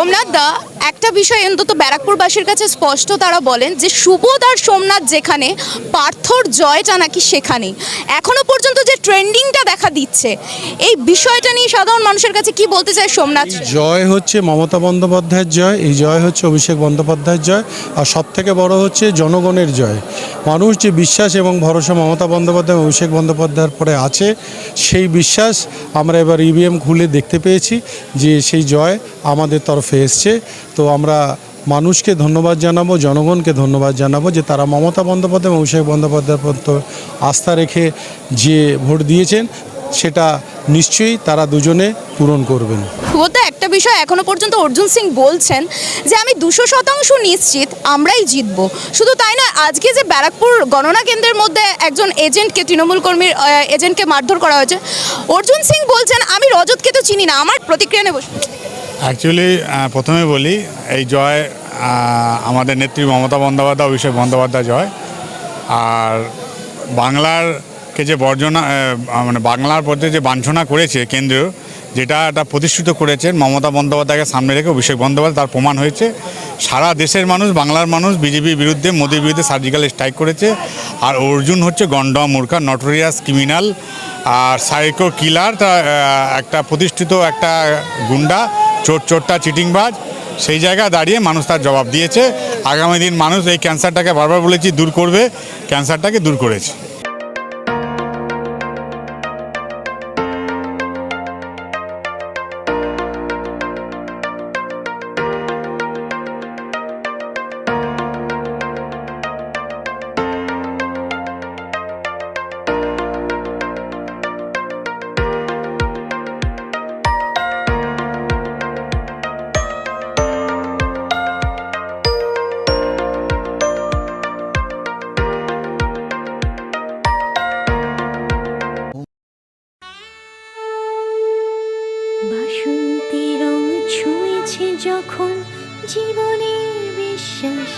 সোমনাথ দা, একটা বিষয় অন্তত ব্যারাকপুরবাসীর কাছে স্পষ্ট তারা বলেন যে সুবোধ আর সোমনাথ যেখানে, পার্থর জয়টা নাকি সেখানে এখনও পর্যন্ত যে ট্রেন্ডিংটা দেখা দিচ্ছে। এই বিষয়টা নিয়ে সাধারণ মানুষের কাছে কি বলতে চায় সোমনাথ? জয় হচ্ছে মমতা বন্দ্যোপাধ্যায়ের জয়, এই জয় হচ্ছে অভিষেক বন্দ্যোপাধ্যায়ের জয়, আর সব থেকে বড় হচ্ছে জনগণের জয়। মানুষ যে বিশ্বাস এবং ভরসা মমতা বন্দ্যোপাধ্যায় অভিষেক বন্দ্যোপাধ্যায়ের পরে আছে, সেই বিশ্বাস আমরা এবার ইভিএম খুলে দেখতে পেয়েছি যে সেই জয় আমাদের তরফে এসছে। তো আমরা মানুষকে ধন্যবাদ জানাব, জনগণকে ধন্যবাদ জানাব যে তারা মমতা বন্দ্যোপাধ্যায় এবং অভিষেক বন্দ্যোপাধ্যায়ের আস্থা রেখে যে ভোট দিয়েছেন সেটা নিশ্চয়ই তারা দুজনে পূরণ করবেন। একটা বিষয় এখনও পর্যন্ত অর্জুন সিং বলছেন যে আমি দুশো শতাংশ নিশ্চিত আমরাই জিতব। শুধু তাই না আজকে যে ব্যারাকপুর গণনা কেন্দ্রের মধ্যে একজন এজেন্টকে তৃণমূল কর্মীর এজেন্টকে মারধর করা হয়েছে অর্জুন সিং বলছেন আমি রজতকে তো চিনি না আমার প্রতিক্রিয়া নেব। অ্যাকচুয়ালি প্রথমে বলি এই জয় আমাদের নেত্রী মমতা বন্দ্যোপাধ্যায় অভিষেক বন্দ্যোপাধ্যায় জয়। আর বাংলার কে যে বর্জনা মানে বাংলার প্রতি যে বাঞ্ছনা করেছে কেন্দ্র যেটা একটা প্রতিষ্ঠিত করেছেন মমতা বন্দ্যোপাধ্যায়কে সামনে রেখে অভিষেক বন্দ্যোপাধ্যায়, তার প্রমাণ হয়েছে। সারা দেশের মানুষ, বাংলার মানুষ বিজেপির বিরুদ্ধে, মোদির বিরুদ্ধে সার্জিক্যাল স্ট্রাইক করেছে। আর অর্জুন হচ্ছে গন্ডা মূর্খা নটোরিয়াস ক্রিমিনাল আর সাইকো কিলার তা একটা প্রতিষ্ঠিত একটা গুন্ডা, চোর চোরটা, চিটিংবাজ। সেই জায়গায় দাঁড়িয়ে মানুষ তার জবাব দিয়েছে। আগামী দিন মানুষ এই ক্যান্সারটাকে বারবার বলেছি, দূর করবে। ক্যান্সারটাকে দূর করেছে। জীবনের বিশ্বাস।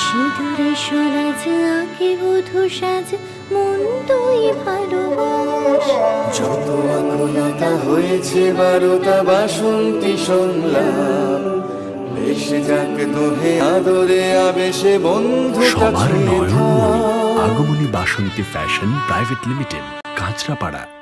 সিঁদুরে সরাজ আঁকে বধু সাজ মন তুই ভালোবাস। যত আকুলতা হয়েছে বারোটা বাসন্তী সংলাপ বেশে যাক দোহে আদরে আবেশে বন্ধু সবার Nayanmoni Agomoni Basanti fashion private limited Kanchrapara.